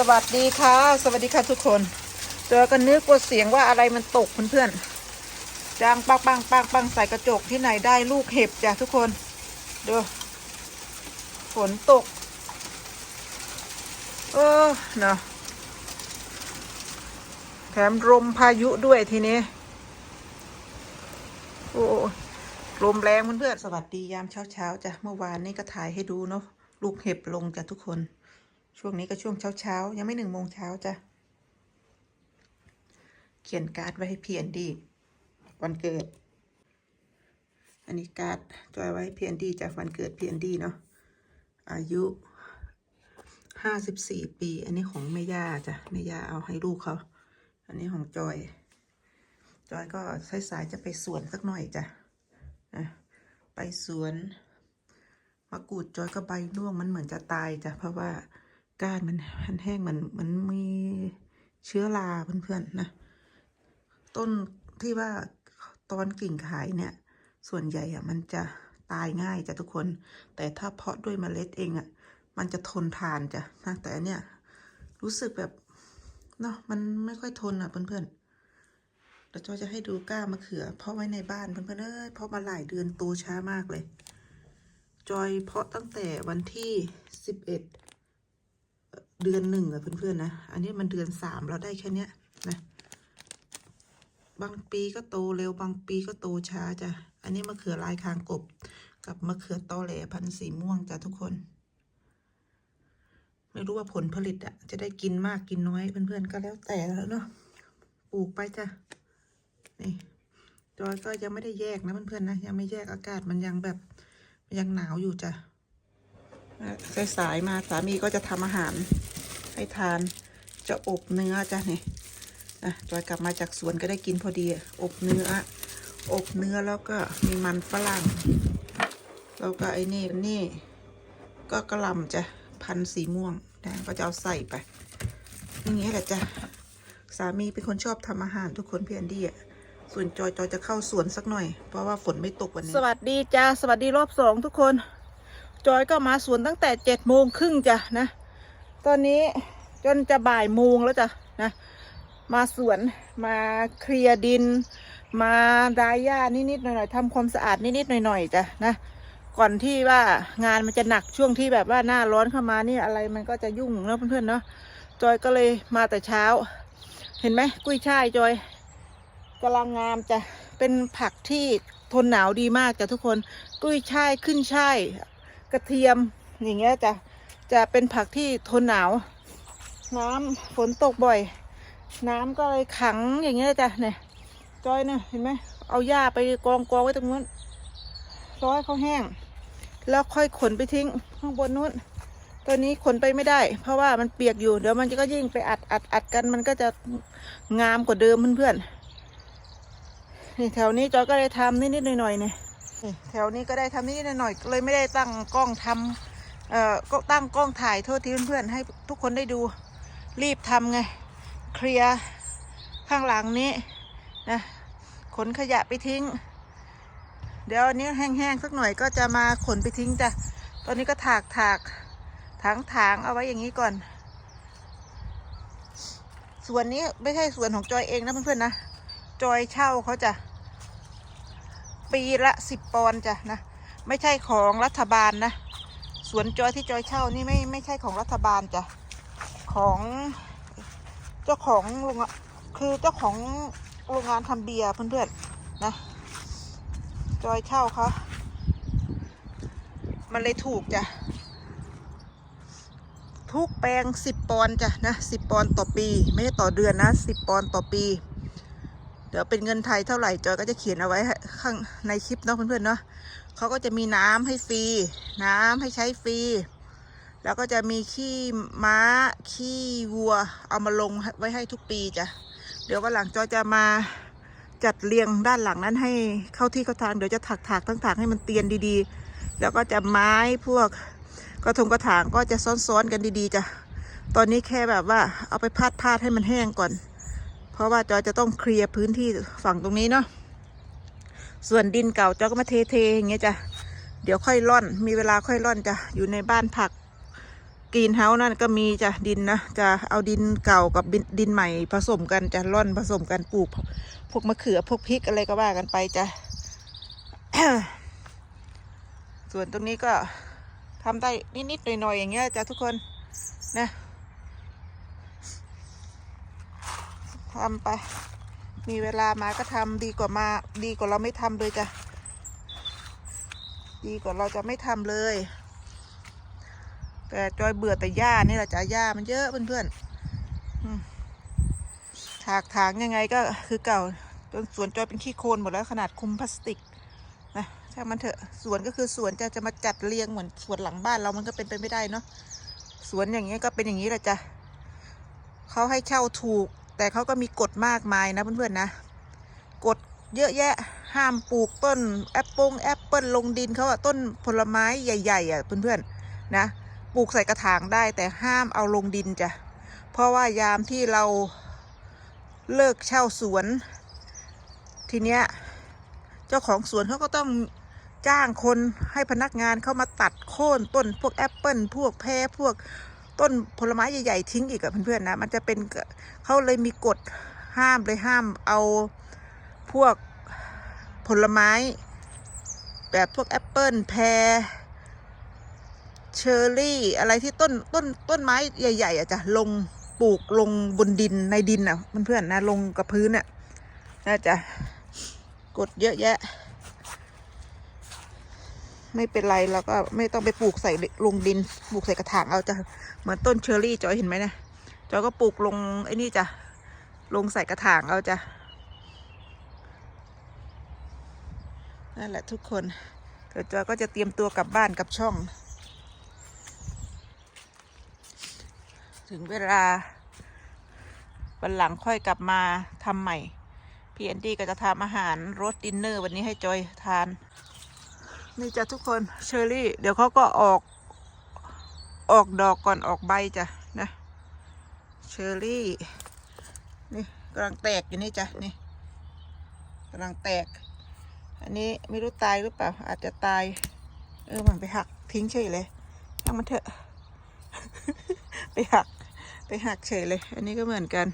สวัสดีค่ะ สวัสดีค่ะทุกคนเจอกันนึกว่าเสียงว่าอะไรมันตกเพื่อนๆจางปังปังปังปังใส่กระจกที่ไหนได้ลูกเห็บจ้ะทุกคนดูฝนตก เออเนาะแถมลมพายุด้วยทีนี้ โอ้ลมแรงเพื่อนๆสวัสดียามเช้าๆจ้ะเมื่อวานนี้ก็ถ่ายให้ดูเนาะลูกเห็บลงจ้ะทุกคน ช่วงนี้ก็ช่วงเช้าๆยังไม่หนึ่งโมงเช้าจ้ะ เขียนการ์ดไว้ให้เพียนดี วันเกิด อันนี้การ์ดจอยไว้เพียนดีจากวันเกิดเพียนดีเนาะ อายุห้าสิบสี่ปี อันนี้ของแม่ย่าจ้ะแม่ย่าเอาให้ลูกเขา อันนี้ของจอย จอยก็สายๆจะไปสวนสักหน่อยจ้ะไปสวนมะกรูดจอยก็ใบร่วงมันเหมือนจะตายจ้ะเพราะว่า ก้านมันมันแห้งมันมันมีเชื้อราเพื่อนๆนะ ต้นที่ว่าตอนกิ่งขายเนี่ย ส่วนใหญ่อะมันจะตายง่ายจ้ะทุกคน แต่ถ้าเพาะด้วยเมล็ดเองอะมันจะทนทานจ้ะนะแต่เนี่ยรู้สึกแบบเนาะมันไม่ค่อยทนอะเพื่อนๆเดี๋ยวจอยจะให้ดูก้ามะเขือ เพาะไว้ในบ้านเพื่อนๆเอ้ยเพาะมาหลายเดือนโตช้ามากเลย จอยเพาะตั้งแต่วันที่สิบเอ็ด เดือนหนึ่งอะเพื่อนๆนะ อันนี้มันเดือนสามเราได้แค่เนี้ยนะบางปีก็โตเร็วบางปีก็โตช้าจ้ะ อันนี้มะเขือลายคางกบ กับมะเขือตอแหลพันสีม่วงจ้ะทุกคน ไม่รู้ว่าผลผลิตอะจะได้กินมากกินน้อยเพื่อนๆก็แล้วแต่แล้วเนาะปลูกไปจ้ะนี่จอยก็ยังไม่ได้แยกนะเพื่อนๆนะยังไม่แยกอากาศมันยังแบบยังหนาวอยู่จ้ะสายสายๆมาสามีก็จะทำอาหาร ให้ทานจะอบเนื้อจ้ะนี่นะจอยกลับมาจากสวนก็ได้กินพอดี อบเนื้อ อบเนื้อแล้วก็มีมันฝรั่ง แล้วก็ไอ้นี่นี่ ก็กระลำจ้ะพันสีม่วงนะก็จะเอาใส่ไป อย่างเงี้ยแหละจ้ะ สามีเป็นคนชอบทำอาหารทุกคนเพียนดีอะส่วนจอยจอยจะเข้าสวนสักหน่อย เพราะว่าฝนไม่ตกวันนี้ สวัสดีจ้าสวัสดีรอบสองทุกคน จอยก็มาสวนตั้งแต่เจ็ดโมงครึ่งจ้ะนะ ตอนนี้จนจะบ่ายโมงแล้วจ้ะนะมาสวนมาเคลียร์ดิน มาดายหญ้านิดๆหน่อยๆทำความสะอาดนิดๆหน่อยๆจ้ะนะก่อนที่ว่างานมันจะหนักช่วงที่แบบว่าหน้าร้อนเข้ามานี่อะไรมันก็จะยุ่งเนอะเพื่อนๆเนาะจอยก็เลยมาแต่เช้า เห็นไหมกุ้ยช่ายจอยกำลังงามจะเป็นผักที่ทนหนาวดีมากจ้ะทุกคนกุ้ยช่ายขึ้นช่ายกระเทียมอย่างเงี้ยจ้ะ จะเป็นผักที่ทนหนาว น้ำฝนตกบ่อย น้ำก็เลยขังอย่างเงี้ยจ้ะเนี่ยจอยเนี่ยเห็นไหมเอาหญ้าไปกองกองไว้ตรงนู้นร้อยเขาแห้ง แล้วค่อยขนไปทิ้งข้างบนนู้นตัวนี้ขนไปไม่ได้ เพราะว่ามันเปียกอยู่เดี๋ยวมันก็ยิ่งไปอัดอัดอัดกันมันก็จะงามกว่าเดิมเพื่อนๆนี่แถวนี้จอยก็ได้ทำนิดๆหน่อยๆเนี่ยแถวนี้ก็ได้ทำนิดๆหน่อยๆเลยไม่ได้ตั้งกล้องทำ เอ่อก็ตั้งกล้องถ่ายโทษทีเพื่อนๆให้ทุกคนได้ดูรีบทำไง เคลียร์ข้างหลังนี้นะขนขยะไปทิ้ง เดี๋ยวอันนี้แห้งๆสักหน่อยก็จะมาขนไปทิ้งจ้ะตอนนี้ก็ถากถากถางถางเอาไว้อย่างนี้ก่อน ส่วนนี้ไม่ใช่ส่วนของจอยเองนะเพื่อนๆนะจอยเช่าเขาจะปีละสิบปอนจ้ะนะ ไม่ใช่ของรัฐบาลนะ สวนจอยที่จอยเช่านี่ไม่ไม่ใช่ของรัฐบาลจ้ะของเจ้าของโรงงานคือเจ้าของโรงงานทำเบียร์เพื่อนๆนะ จอยเช่าเขามันเลยถูกจ้ะทุกแปลงสิบปอนจ้ะนะสิบปอนต่อปี ไม่ใช่ต่อเดือนนะสิบปอนต่อปี เดี๋ยวเป็นเงินไทยเท่าไหร่จอยก็จะเขียนเอาไว้ข้างในคลิปเนาะเพื่อนๆเนาะ เขาก็จะมีน้ำให้ฟรี น้ำให้ใช้ฟรี แล้วก็จะมีขี้ม้าขี้วัว เอามาลงไว้ให้ทุกปีจ้ะ เดี๋ยววันหลังจอยจะมาจัดเรียงด้านหลังนั้นให้เข้าที่เข้าทาง เดี๋ยวจะถักถากทั้งถากให้มันเตียนดีๆ แล้วก็จะไม้พวกกระทงกระถางก็จะซ้อนๆกันดีๆจ้ะ ตอนนี้แค่แบบว่าเอาไปพาดพาดๆให้มันแห้งก่อน เพราะว่าจอยจะต้องเคลียร์พื้นที่ฝั่งตรงนี้เนาะ ส่วนดินเก่าจอยก็มาเทๆอย่างเงี้ยจ้ะเดี๋ยวค่อยร่อน มีเวลาค่อยร่อนจ้ะอยู่ในบ้านผักกรีนเฮาส์นั่นก็มีจะดินนะจะเอาดินเก่ากับดินดินใหม่ผสมกันจะร่อนผสมกันปลูก พวกมะเขือพวกพริกอะไรก็ว่ากันไปจ้ะส่วนตรงนี้ก็ทำได้นิดๆหน่อยๆอย่างเงี้ยจ้ะทุกคนนะทำไป มีเวลามาก็ทำดีกว่ามาดีกว่าเราไม่ทำเลยจ้ะ ดีกว่าเราจะไม่ทำเลย แต่จอยเบื่อแต่หญ้านี่แหละจ้ะหญ้ามันเยอะเพื่อนๆถากถางยังไงก็คือเก่าจนสวนจอยเป็นขี้โคลนหมดแล้วขนาดคุมพลาสติกนะถ้ามันเถอะสวนก็คือสวนจะจะมาจัดเรียงเหมือนสวนหลังบ้านเรามันก็เป็นไปไม่ได้เนาะสวนอย่างเงี้ยก็เป็นอย่างนี้แหละจ้ะเขาให้เช่าถูก แต่เขาก็มีกฎมากมายนะเพื่อนๆนะกฎเยอะแยะห้ามปลูกต้นแอปเปิลแอปเปิลลงดินเขาอะต้นผลไม้ใหญ่ๆอะเพื่อนๆนะปลูกใส่กระถางได้แต่ห้ามเอาลงดินจ้ะเพราะว่ายามที่เราเลิกเช่าสวน ทีเนี้ยเจ้าของสวนเขาก็ต้องจ้างคนให้พนักงานเข้ามาตัดโค่นต้นพวกแอปเปิลพวกแพรพวก ต้นผลไม้ใหญ่ๆทิ้งอีกอะเพื่อนๆนะมันจะเป็นเขาเลยมีกฎห้ามเลยห้ามเอาพวกผลไม้ แบบพวกแอปเปิลแพรเชอร์รี่ อะไรที่ต้นต้นต้นไม้ใหญ่ๆอะจ้ะลงปลูกลงบนดินในดินอะเพื่อนๆนะลงกับพื้นอะน่าจะกดเยอะแยะ ไม่เป็นไรเราก็ไม่ต้องไปปลูกใส่ลงดินปลูกใส่กระถางเอาจะเหมือนต้นเชอร์รี่จอยเห็นไหมนะจอยก็ปลูกลงไอ้นี่จ้ะลงใส่กระถางเอาจ้ะนั่นแหละทุกคนเดี๋ยวจอยก็จะเตรียมตัวกลับบ้านกับช่อง ถึงเวลาวันหลังค่อยกลับมาทำใหม่พี่แอนดี้ก็จะทำอาหารรสดินเนอร์วันนี้ให้จอยทาน นี่จ้ะทุกคนเชอรี่ เดี๋ยวเขาก็ออกออกดอกก่อนออกใบจ้ะนะเชอร์รี่ นี่กำลังแตกอยู่นี่จ้ะนี่กำลังแตก อันนี้ไม่รู้ตายหรือเปล่า อาจจะตาย เออมันไปหักทิ้งเฉยเลยช่างมันเถอะ ไปหัก ไปหักเฉยเลย อันนี้ก็เหมือนกัน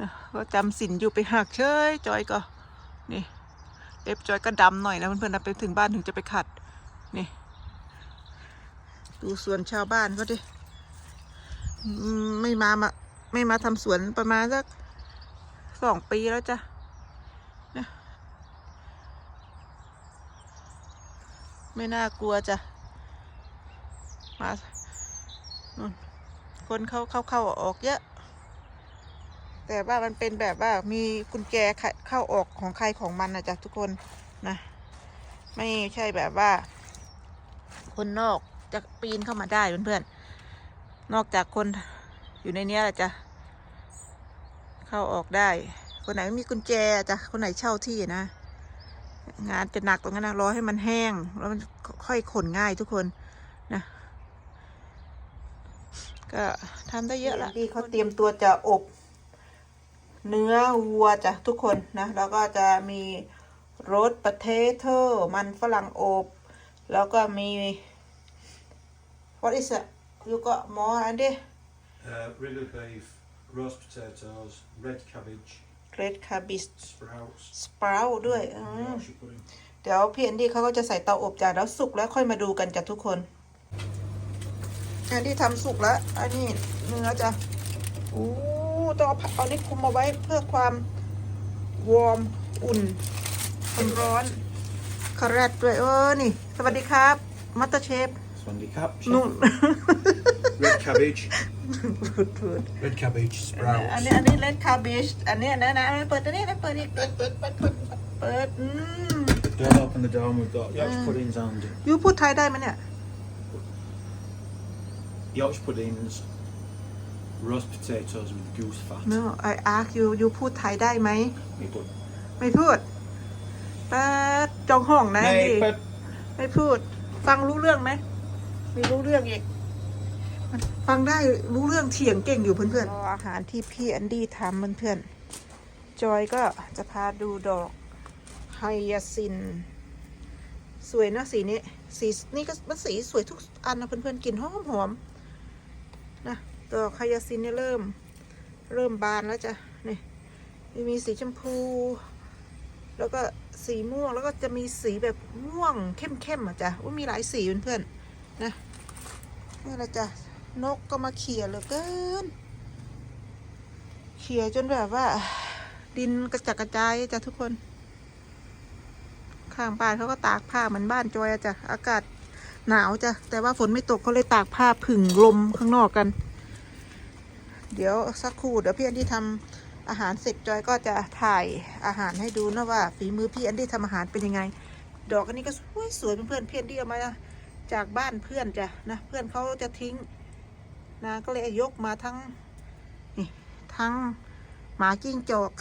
นะก็จำสินอยู่ไปหักเฉยจอยก็นี่ เล็บจอยก็ดำหน่อยนะเพื่อนๆนะไปถึงบ้านถึงจะไปขัด นี่ ดูสวนชาวบ้านก็ดิไม่มามา ไม่มาทำสวนประมาณสักสองปีแล้วจ้ะนะไม่น่ากลัวจ้ะ มาคนเข้าเข้าเข้าออกเยอะ แต่ว่ามันเป็นแบบว่ามีกุญแจเข้าออกของใครของมันนะจ๊ะทุกคนนะ ไม่ใช่แบบว่า คนนอกจะปีนเข้ามาได้เพื่อนๆนอกจากคนอยู่ในนี้แหละจ้ะเข้าออกได้ คนไหนไม่มีกุญแจจ้ะคนไหนเช่าที่นะงานจะหนักตรงนั้นนะรอให้มันแห้ง แล้วมันค่อยขนง่ายทุกคนนะ ก็ทำได้เยอะละที่เขาเตรียมตัวจะอบ เนื้อวัวจ้ะทุกคนนะแล้วก็จะมีรสป o เทโต้มันฝรั่งอบ แล้วก็มี what is it you got more and it Uh, river beef, roast potatoes, red cabbage, red cabbage sprouts. sprout ด้วยอืม Yorkshire pudding. เดี๋ยวพี่แอนดี้เขาก็จะใส่เตาอบจ้ะแล้วสุกแล้วค่อยมาดูกันจ้ะทุกคนแอนดี้ทำสุกแล้วอันนี้เนื้อจ้ะโอ้ ต้องเอาผ้าเอานี่คลุมเอาไว้เพื่อความวอร์มอุ่นมันร้อนคาแรดด้วยเออนี่ สวัสดีครับมัตเตอร์เชฟ Swandy cap. นุ่น Red cabbage. พูดพูด Red cabbage, อัน sprouts. นี้อันนี้เลดคาร์บิชอันนี้นะนะเปิดตัวนี้นะเปิดอีกเปิดเปิดเปิดเปิดเปิดอืม Don't open the door. We've got Yorkshire puddings and ยูพูดไทยได้ไหมเนี่ย Yorkshire puddings, roast potatoes with goose fat. No I ask you ยูพูดไทยได้ไหม Me put. ไม่พูดป้าดจองห้องนะดิ Mate, but ไม่พูด ฟังรู้เรื่องไหมไม่รู้เรื่องอีกฟังได้รู้เรื่องเถียงเก่งอยู่เพื่อนๆอาหารที่พี่แอนดี้ทำเพื่อนๆจอยก็จะพาดูดอกไฮยาซิน สวยนะสีนี้ สีนี่ก็มันสีสวยทุกอันนะเพื่อนๆกลิ่นหอมหอมนะ ดอกไฮยาซินเนี่ยเริ่ม เริ่มบานแล้วจ้ะนี่มีสีชมพู แล้วก็สีม่วงแล้วก็จะมีสีแบบม่วงเข้มๆอะจ้ะว่ามีหลายสีเพื่อนๆนะนี่แหละจ้ะนกก็มาเขี่ยเหลือเกินเขี่ยจนแบบว่า ดินกระจัดกระจายจ้ะทุกคนข้างบ้านเขาก็ตากผ้าเหมือนบ้านจอยอะจ้ะอากาศหนาวจ้ะแต่ว่าฝนไม่ตกเขาเลยตากผ้าผึ่งลมข้างนอกกัน เดี๋ยวสักครู่เดี๋ยวพี่อันที่ทำอาหารเสร็จจอยก็จะถ่ายอาหารให้ดูนะว่าฝีมือพี่อันที่ทำอาหารเป็นยังไง ดอกอันนี้ก็สวยสวยเพื่อนเพื่อนที่เอามาจากบ้านเพื่อนจ้ะนะเพื่อนเขาจะทิ้งนะก็เลยยกมาทั้งนี่ทั้งหมาจิ้งจอก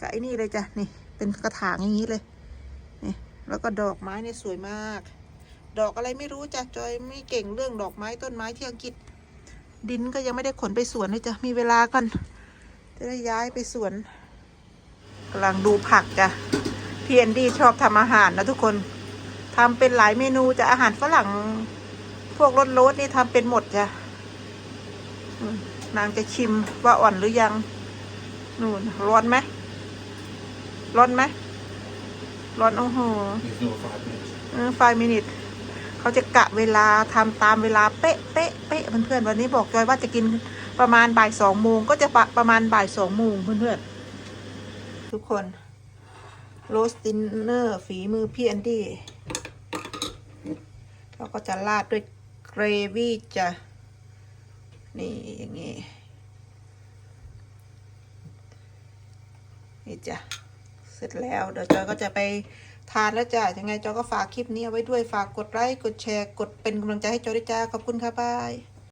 กับไอ้นี่เลยจ้ะนี่เป็นกระถางอย่างนี้เลยนี่แล้วก็ดอกไม้เนี่ยสวยมาก ดอกอะไรไม่รู้จ้ะจอยไม่เก่งเรื่องดอกไม้ต้นไม้ที่อังกฤษ ดินก็ยังไม่ได้ขนไปสวนเลยจ้ะมีเวลาก่อนจะได้ย้ายไปสวนกำลังดูผักจ้ะพี่แอนดี้ชอบทำอาหารนะทุกคนทำเป็นหลายเมนูจะอาหารฝรั่ง พวกรสรสนี่ทำเป็นหมดจ้ะอืมนางจะชิมว่าอ่อนหรือยัง นู่นร้อนไหมร้อนไหมร้อนโอ้โห There's no five minutes. เขาจะกะเวลาทำตามเวลาเป๊ะเป๊ะเป๊ะเพื่อนๆวันนี้บอกจอยว่าจะกินประมาณบ่ายสองโมงก็จะปะประมาณบ่ายสองโมงเพื่อนๆทุกคนโรสตินเนอร์ฝีมือพี่แอนดี้เราก็จะราดด้วยเกรวี่จะนี่อย่างงี้นี่จ้ะเสร็จแล้วเดี๋ยวจอยก็จะไป ทานแล้วจ้ะยังไงจอก็ฝากคลิปนี้เอาไว้ด้วยฝากกดไลค์กดแชร์ กดเป็นกำลังใจให้จอด้วยจ้าขอบคุณค่ะบาย